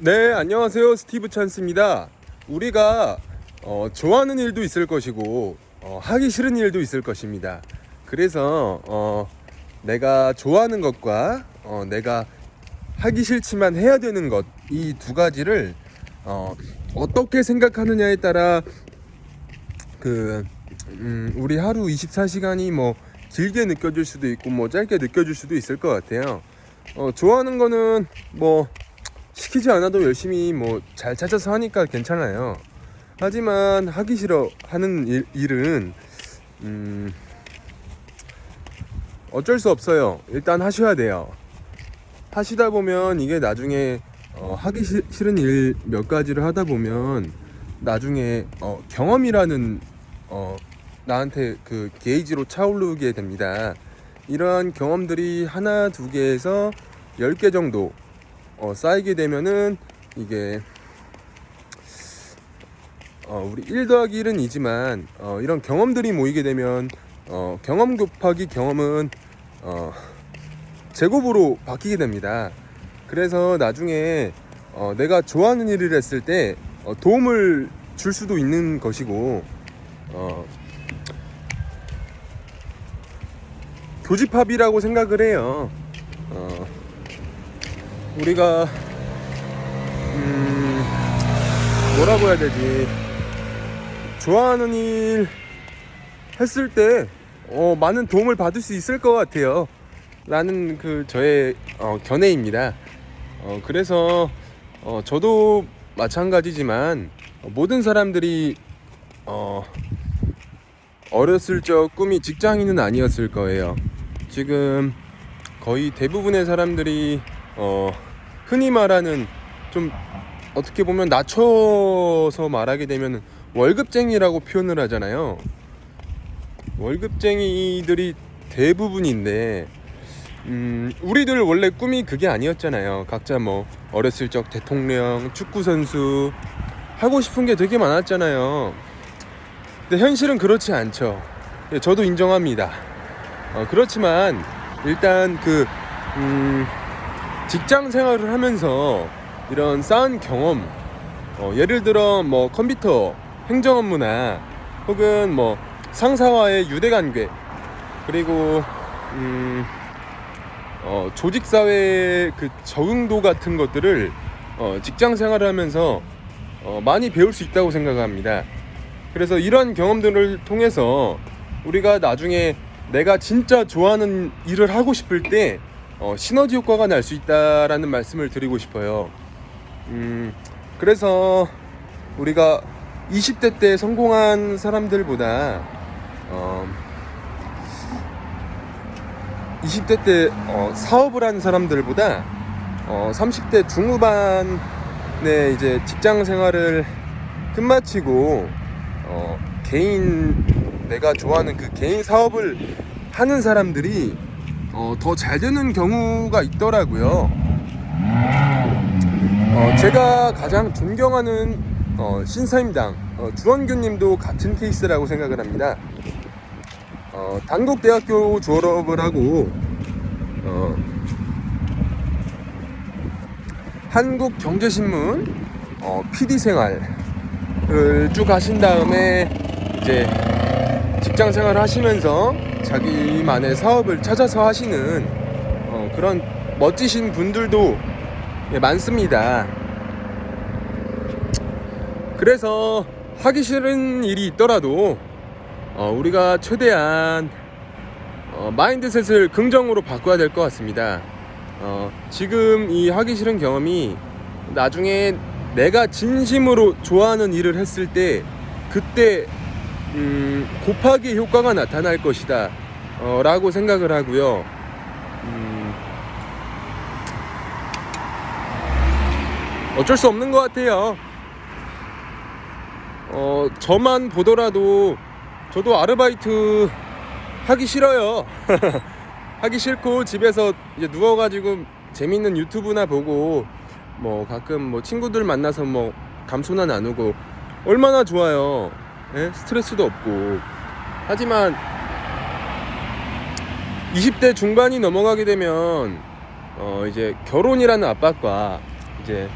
네, 안녕하세요. 스티브 찬스입니다. 우리가 어, 좋아하는 일도 있을 것이고 어, 하기 싫은 일도 있을 것입니다. 그래서 어, 내가 좋아하는 것과 어, 내가 하기 싫지만 해야 되는 것 이 두 가지를 어, 어떻게 생각하느냐에 따라 그 음, 우리 하루 24시간이 뭐 길게 느껴질 수도 있고 뭐 짧게 느껴질 수도 있을 것 같아요. 어, 좋아하는 거는 뭐 시키지 않아도 열심히 뭐 잘 찾아서 하니까 괜찮아요. 하지만 하기 싫어 하는 일, 일은 음 어쩔 수 없어요. 일단 하셔야 돼요. 하시다 보면 이게 나중에 어, 하기 시- 싫은 일 몇 가지를 하다 보면 나중에 어, 경험이라는 어, 나한테 그 게이지로 차오르게 됩니다. 이러한 경험들이 하나 두 개에서 열 개 정도 어, 쌓이게 되면은 이게 어, 우리 1 더하기 1은 이지만 어, 이런 경험들이 모이게 되면 어, 경험 곱하기 경험은 어, 제곱으로 바뀌게 됩니다. 그래서 나중에 어, 내가 좋아하는 일을 했을 때 어, 도움을 줄 수도 있는 것이고 어, 교집합이라고 생각을 해요. 어, 우리가 음, 뭐라고 해야 되지? 좋아하는 일 했을 때 어, 많은 도움을 받을 수 있을 것 같아요. 라는 그 저의 어, 견해입니다. 어, 그래서 어, 저도 마찬가지지만 어, 모든 사람들이 어, 어렸을 적 꿈이 직장인은 아니었을 거예요. 지금 거의 대부분의 사람들이 어, 흔히 말하는 좀 어떻게 보면 낮춰서 말하게 되면 월급쟁이라고 표현을 하잖아요. 월급쟁이들이 대부분인데 음, 우리들 원래 꿈이 그게 아니었잖아요. 각자 뭐 어렸을 적 대통령, 축구 선수 하고 싶은 게 되게 많았잖아요. 근데 현실은 그렇지 않죠. 예, 저도 인정합니다. 어, 그렇지만 일단 그 음, 직장 생활을 하면서 이런 쌓은 경험, 어, 예를 들어 뭐 컴퓨터 행정 업무나 혹은 뭐 상사와의 유대 관계 그리고 음, 어, 조직 사회의 그 적응도 같은 것들을 어, 직장 생활을 하면서 어, 많이 배울 수 있다고 생각합니다. 그래서 이런 경험들을 통해서 우리가 나중에 내가 진짜 좋아하는 일을 하고 싶을 때 어, 시너지 효과가 날 수 있다라는 말씀을 드리고 싶어요. 음, 그래서 우리가 20대 때 성공한 사람들보다 어, 20대 때 어, 사업을 한 사람들보다 어, 30대 중후반에 이제 직장 생활을 끝마치고 어, 개인 내가 좋아하는 그 개인 사업을 하는 사람들이 어, 더 잘 되는 경우가 있더라고요. 어, 제가 가장 존경하는 어, 신사임당 어, 주원규님도 같은 케이스라고 생각을 합니다. 어, 단국대학교 졸업을 하고 어, 한국경제신문 어, PD 생활을 쭉 하신 다음에 이제 직장 생활을 하시면서 자기만의 사업을 찾아서 하시는 어, 그런 멋지신 분들도 예, 많습니다. 그래서 하기 싫은 일이 있더라도 어, 우리가 최대한 어, 마인드셋을 긍정으로 바꿔야 될 것 같습니다. 어, 지금 이 하기 싫은 경험이 나중에 내가 진심으로 좋아하는 일을 했을 때 그때 음, 곱하기 효과가 나타날 것이다 어, 라고 생각을 하고요. 음, 어쩔 수 없는 것 같아요. 어, 저만 보더라도 저도 아르바이트 하기 싫어요. 하기 싫고 집에서 이제 누워가지고 재밌는 유튜브나 보고 뭐 가끔 뭐 친구들 만나서 뭐 감소나 나누고 얼마나 좋아요. 예? 스트레스도 없고. 하지만 20대 중반이 넘어가게 되면 어 이제 결혼이라는 압박과 이제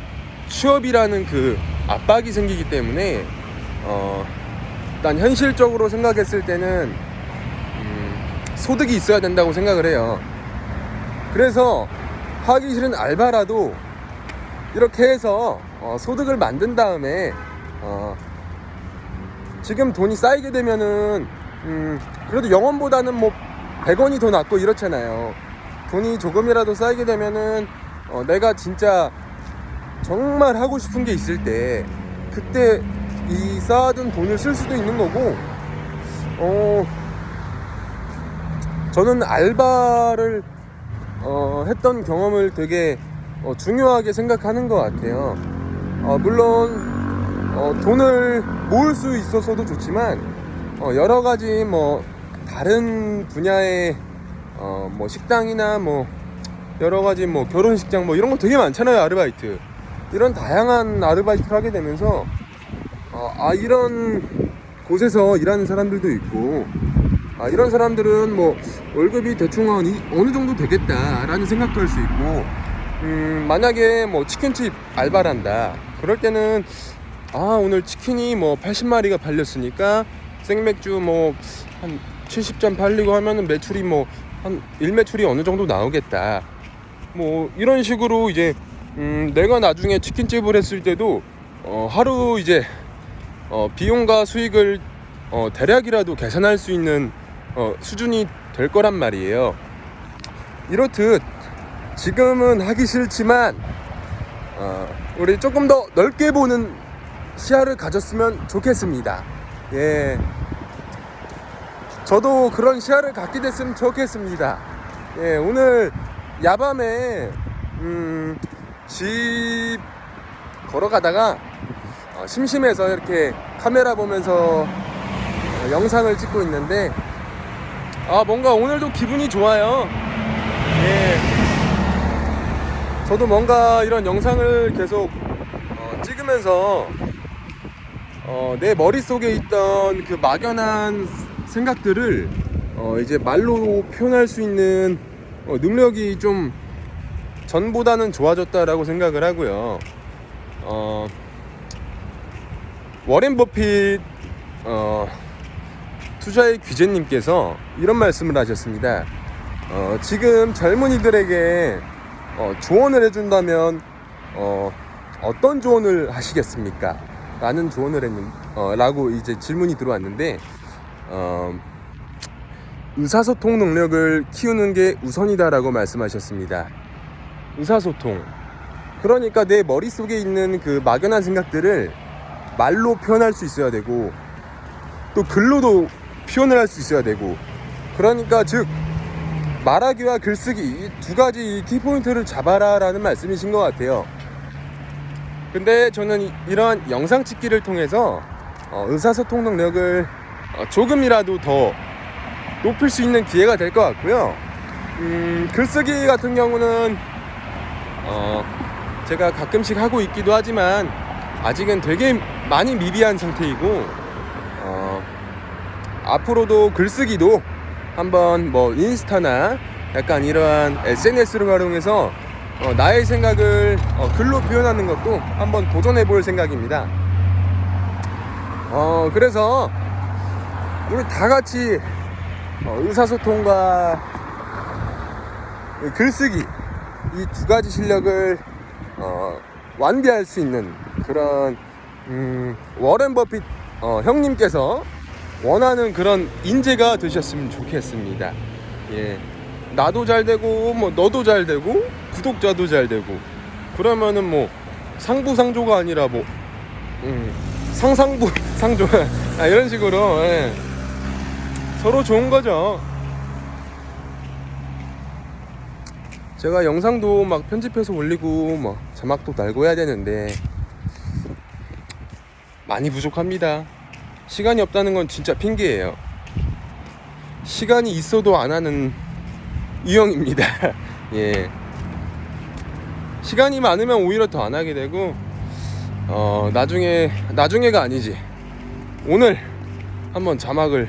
취업이라는 그 압박이 생기기 때문에 어, 일단 현실적으로 생각했을 때는 음, 소득이 있어야 된다고 생각을 해요. 그래서 하기 싫은 알바라도 이렇게 해서 어, 소득을 만든 다음에 어, 지금 돈이 쌓이게 되면은 음, 그래도 영원보다는 뭐 100원이 더 낫고 이렇잖아요. 돈이 조금이라도 쌓이게 되면은 어, 내가 진짜 정말 하고 싶은 게 있을 때 그때 이 쌓아둔 돈을 쓸 수도 있는 거고 어 저는 알바를 어, 했던 경험을 되게 어, 중요하게 생각하는 것 같아요. 어, 물론 어, 돈을 모을 수 있어서도 좋지만 어, 여러 가지 뭐 다른 분야의 어, 뭐 식당이나 뭐 여러 가지 뭐 결혼식장 뭐 이런 거 되게 많잖아요 아르바이트. 이런 다양한 아르바이트를 하게 되면서 어, 아 이런 곳에서 일하는 사람들도 있고 아 이런 사람들은 뭐 월급이 대충 한 이- 어느 정도 되겠다라는 생각도 할 수 있고 음 만약에 뭐 치킨집 알바를 한다. 그럴 때는 아 오늘 치킨이 뭐 80마리가 팔렸으니까 생맥주 뭐 한 70잔 팔리고 하면은 매출이 뭐 한 일매출이 어느 정도 나오겠다 뭐 이런 식으로 이제 음 내가 나중에 치킨집을 했을 때도 어 하루 이제 어 비용과 수익을 어 대략이라도 계산할 수 있는 어 수준이 될 거란 말이에요. 이렇듯 지금은 하기 싫지만 어 우리 조금 더 넓게 보는 시야를 가졌으면 좋겠습니다. 예. 저도 그런 시야를 갖게 됐으면 좋겠습니다. 예, 오늘 야밤에 음, 집 걸어가다가 어, 심심해서 이렇게 카메라 보면서 어, 영상을 찍고 있는데 아 뭔가 오늘도 기분이 좋아요. 예. 저도 뭔가 이런 영상을 계속 어, 찍으면서 어, 내 머릿속에 있던 그 막연한 생각들을 어, 이제 말로 표현할 수 있는 어, 능력이 좀 전보다는 좋아졌다라고 생각을 하고요. 어, 워렌 버핏 어, 투자의 귀재님께서 이런 말씀을 하셨습니다. 어, 지금 젊은이들에게 어, 조언을 해준다면 어, 어떤 조언을 하시겠습니까? 라는 조언을 했는 어, 라고 이제 질문이 들어왔는데 어, 의사소통 능력을 키우는 게 우선이다라고 말씀하셨습니다. 의사소통. 그러니까 내 머릿속에 있는 그 막연한 생각들을 말로 표현할 수 있어야 되고 또 글로도 표현을 할 수 있어야 되고 그러니까 즉 말하기와 글쓰기 이 두 가지 이 키포인트를 잡아라 라는 말씀이신 것 같아요. 근데 저는 이- 이러한 영상 찍기를 통해서 어, 의사소통 능력을 어, 조금이라도 더 높일 수 있는 기회가 될 것 같고요. 음, 글쓰기 같은 경우는 어, 제가 가끔씩 하고 있기도 하지만 아직은 되게 많이 미비한 상태이고 어, 앞으로도 글쓰기도 한번 뭐 인스타나 약간 이러한 SNS를 활용해서 어, 나의 생각을 어, 글로 표현하는 것도 한번 도전해 볼 생각입니다. 어, 그래서 우리 다 같이 어, 의사소통과 글쓰기 이 두 가지 실력을 어, 완비할 수 있는 그런 음, 워렌 버핏 어, 형님께서 원하는 그런 인재가 되셨으면 좋겠습니다. 예. 나도 잘 되고 뭐 너도 잘 되고 구독자도 잘 되고 그러면은 뭐 상부상조가 아니라 뭐 음, 상상부 상조 아, 이런 식으로 예. 서로 좋은 거죠. 제가 영상도 막 편집해서 올리고 뭐 자막도 달고 해야 되는데 많이 부족합니다. 시간이 없다는 건 진짜 핑계예요. 시간이 있어도 안 하는 유형입니다. 예. 시간이 많으면 오히려 더 안 하게 되고 어 나중에 나중에가 아니지 오늘 한번 자막을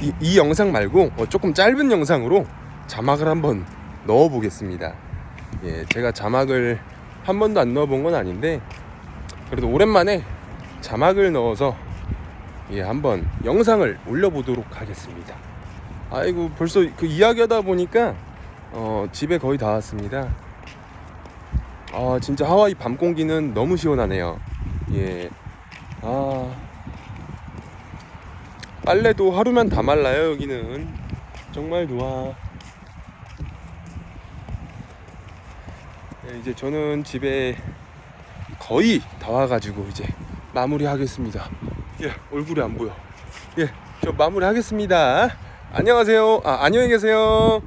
이, 이 영상 말고 어, 조금 짧은 영상으로 자막을 한번 넣어 보겠습니다. 예, 제가 자막을 한 번도 안 넣어 본 건 아닌데 그래도 오랜만에 자막을 넣어서 예 한번 영상을 올려보도록 하겠습니다. 아이고 벌써 그 이야기하다 보니까 어 집에 거의 다 왔습니다. 아 진짜 하와이 밤 공기는 너무 시원하네요. 예. 아 빨래도 하루면 다 말라요 여기는 정말 좋아. 예, 이제 저는 집에 거의 다 와가지고 이제 마무리하겠습니다. 예 얼굴이 안 보여. 예 저 마무리하겠습니다. 안녕하세요. 아 안녕히 계세요.